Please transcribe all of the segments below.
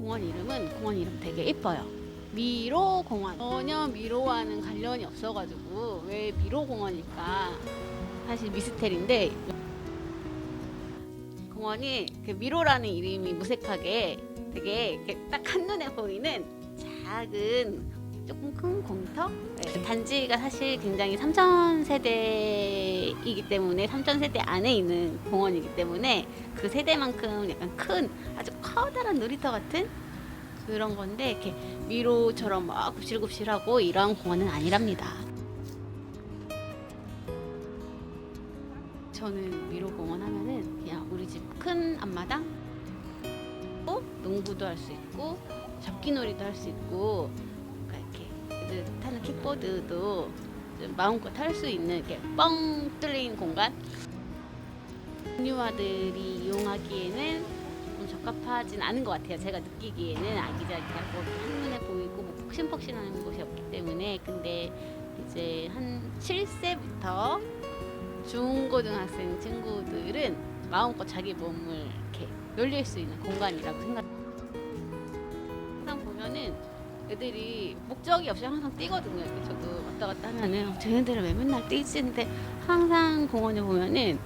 공원 이름은 공원 이름 되게 예뻐요. 미로 공원. 전혀 미로와는 관련이 없어가지고 왜 미로 공원일까? 사실 미스테리인데 공원이 그 미로라는 이름이 무색하게 되게 딱 한눈에 보이는 작은 조금 큰 공터? 네, 단지가 사실 굉장히 3천 세대이기 때문에 3천 세대 안에 있는 공원이기 때문에 그 세대만큼 약간 큰 아주 커다란 놀이터 같은 그런 건데 이렇게 미로처럼 막 굽실굽실하고 이런 공원은 아니랍니다. 저는 미로 공원 하면은 그냥 우리 집 큰 앞마당 또 농구도 할 수 있고 잡기놀이도 할 수 있고 애들 타는 킥보드도 좀 마음껏 탈 수 있는 이렇게 뻥 뚫린 공간哺乳아들이 이용하기에는 좀 적합하진 않은 것 같아요. 제가 느끼기에는 아기자기하고 한눈에 보이고 뭐 폭신폭신한 곳이 없기 때문에 근데 이제 한 7세부터 중고등학생 친구들은 마음껏 자기 몸을 이렇게 놀릴 수 있는 공간이라고 생각. 항상 보면은 애들이 목적이 없이 항상 뛰거든요. 저도 왔다 갔다 하면은 어, 쟤네들은 왜 맨날 뛰지? 근데 항상 공원에 보면은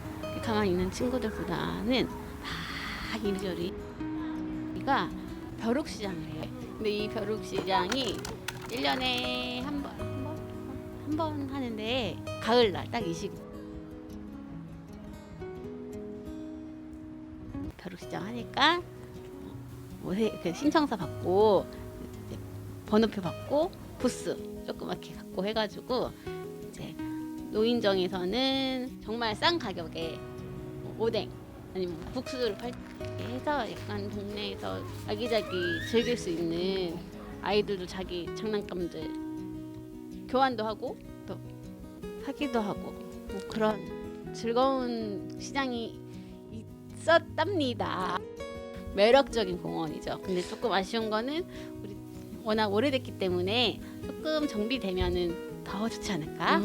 가만히 있는 친구들보다는 막 이리저리. 가 벼룩시장이래요. 근데 이 벼룩시장이 1년에 한 번, 한 번, 한 번 하는데 가을날 딱 이 시기. 벼룩시장 하니까 뭐 해- 그 신청서 받고 번호표 받고 부스 조그맣게 갖고 해가지고 이제 노인정에서는 정말 싼 가격에 뭐 오뎅 아니면 뭐 국수를 팔 해서 약간 동네에서 아기자기 즐길 수 있는 아이들도 자기 장난감들 교환도 하고 또 사기도 하고 뭐 그런 즐거운 시장이 있었답니다. 매력적인 공원이죠. 근데 조금 아쉬운 거는 우리 워낙 오래됐기 때문에 조금 정비되면은 더 좋지 않을까?